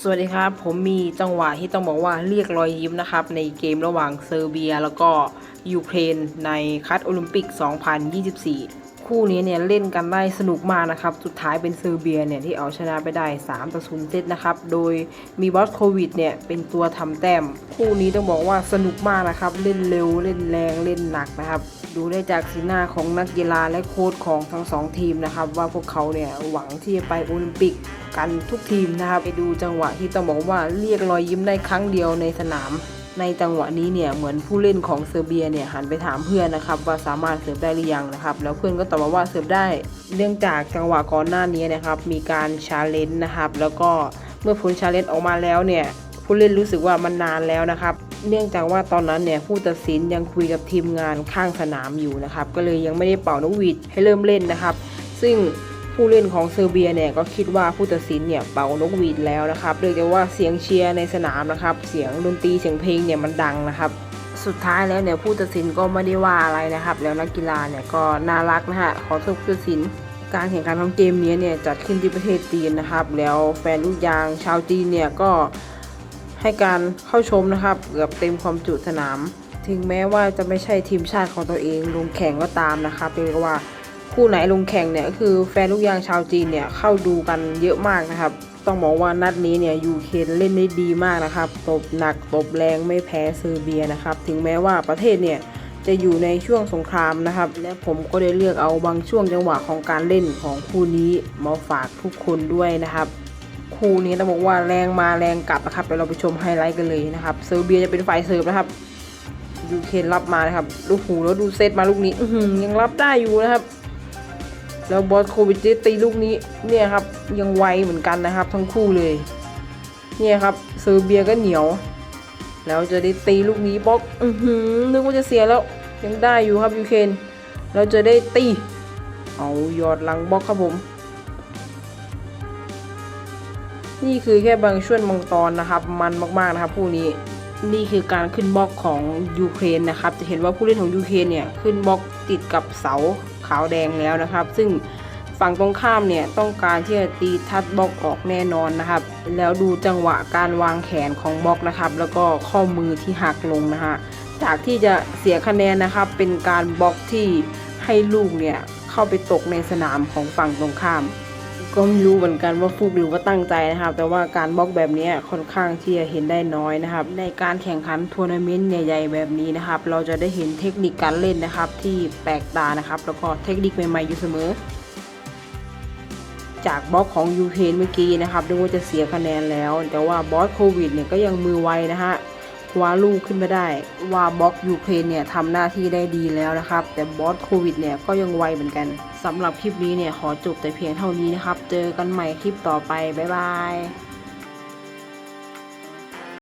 สวัสดีครับ ผมมีจังหวะที่ต้องบอกว่าเรียกรอยยิ้มนะครับ ในเกมระหว่างเซอร์เบีย แล้วก็ยูเครนในคัดโอลิมปิก 2024 คู่นี้เนี่ยเล่นกันได้สนุกมากนะครับ สุดท้ายเป็นเซอร์เบียเนี่ยที่เอาชนะไปได้ 3 ต่อ0เซตนะครับ โดยมีบอสโควิดเนี่ยเป็นตัวทำแต้ม คู่นี้ต้องบอกว่าสนุกมากนะครับ เล่นเร็วเล่นแรงเล่นหนักนะครับ ดูได้จากสีหน้าของนักกีฬาและโค้ชของทั้งสองทีมนะครับ ว่าพวกเขาเนี่ยหวังที่จะไปโอลิมปิกกันทุกทีมนะครับ ไปดูจังหวะที่ต้องบอกว่าเรียกรอยยิ้มได้ครั้งเดียวในสนาม ในจังหวะนี้เนี่ยเหมือนผู้เล่นของเซอร์เบียเนี่ยหันไปถามเพื่อนนะครับว่าสามารถเสิร์ฟได้หรือยังนะครับ แล้วเพื่อนก็ตอบมาว่าเสิร์ฟได้ เนื่องจากจังหวะก่อนหน้านี้นะครับมีการชาเลนจ์นะครับแล้วก็เมื่อผลชาเลนจ์ออกมาแล้วเนี่ยผู้เล่นรู้สึกว่ามันนานแล้วนะครับ เนื่องจากว่าตอนนั้นเนี่ยผู้ตัดสินยังคุยกับทีมงานข้างสนามอยู่นะครับก็เลยยังไม่ได้เป่านกหวีดให้เริ่มเล่นนะครับ ซึ่ง ผู้เล่นของเซอร์เบียเนี่ยก็คิดว่าผู้ตัดสินเนี่ยเป่านกหวีดแล้วนะครับเนื่องจากว่าเสียงเชียร์ในสนามนะครับ เสียงดนตรีเสียงเพลงเนี่ยมันดังนะครับ สุดท้ายแล้วเนี่ยผู้ตัดสินก็ไม่ได้ว่าอะไรนะครับ แล้วนักกีฬาเนี่ยก็น่ารักนะฮะขอโทษผู้ตัดสิน การแข่งขันของเกมนี้เนี่ยจัดขึ้นที่ประเทศจีนนะครับ แล้วแฟนลูกยางชาวจีนเนี่ยก็ให้การเข้าชมนะครับเกือบเต็มความจุสนาม ถึงแม้ว่าจะไม่ใช่ทีมชาติของตัวเองลงแข่งก็ตามนะครับเรียกว่า คู่ไหนลงแข่งเนี่ยคือแฟนลูกยางชาวจีนเนี่ยเข้าดูกันเยอะมากนะครับ ต้องบอกว่านัดนี้เนี่ยยูเครนเล่นได้ดีมากนะครับตบหนักตบแรงไม่แพ้เซอร์เบียนะครับ ถึงแม้ว่าประเทศเนี่ยจะอยู่ในช่วงสงครามนะครับ และผมก็ได้เลือกเอาบางช่วงจังหวะของการเล่นของคู่นี้มาฝากทุกคนด้วยนะครับคู่นี้ต้องบอกว่าแรงมาแรงกลับนะครับเดี๋ยวเราไปชมไฮไลท์กันเลยนะครับเซอร์เบียจะเป็นฝ่ายเสิร์ฟนะครับยูเครนรับมานะครับ ลูกหูแล้วดูเซตมาลูกนี้ยังรับได้อยู่นะครับ แล้วบอสโควิดจะตีลูกนี้เนี่ยครับยังไวเหมือนกันนะครับ ทั้งคู่เลย เนี่ยครับเซอร์เบียก็เหนียว แล้วจะได้ตีลูกนี้บล็อกอือหือนึกว่าจะเสียแล้วยังได้อยู่ครับยูเครนเราจะได้ตี เอายอดหลังบล็อกครับผม นี่คือแค่บางช่วงบางตอนนะครับ มันมากๆนะครับคู่นี้นี่คือการขึ้นบล็อกของยูเครนนะครับ จะเห็นว่าผู้เล่นของยูเครนเนี่ยขึ้นบล็อกติดกับเสา ขาวแดงแล้วนะครับ ซึ่งฝั่งตรงข้ามเนี่ยต้องการที่จะตีทัดบล็อกออกแน่นอนนะครับ แล้วดูจังหวะการวางแขนของบล็อกนะครับ แล้วก็ข้อมือที่หักลงนะฮะจากที่จะเสียคะแนนนะครับ เป็นการบล็อกที่ให้ลูกเนี่ยเข้าไปตกในสนามของฝั่งตรงข้าม ก็ไม่รู้เหมือนกันว่าฟุกหรือว่าตั้งใจนะครับ แต่ว่าการบล็อกแบบนี้ค่อนข้างที่จะเห็นได้น้อยนะครับ ในการแข่งขันทัวร์นาเมนต์ใหญ่ๆแบบนี้นะครับ เราจะได้เห็นเทคนิคการเล่นนะครับ ที่แปลกตานะครับ แล้วก็เทคนิคใหม่ๆอยู่เสมอ จากบล็อกของยูเครนเมื่อกี้นะครับดูว่าจะเสียคะแนนแล้ว แต่ว่าบอสโควิดเนี่ยก็ยังมือไวนะฮะ คว้าลูกขึ้นมาได้ ว่าบล็อกยูเครนเนี่ยทำหน้าที่ได้ดีแล้วนะครับ แต่บอสโควิดเนี่ยก็ยังไวเหมือนกันสำหรับคลิปนี้เนี่ยขอจบแต่เพียงเท่านี้นะครับ เจอกันใหม่คลิปต่อไป บ๊ายบาย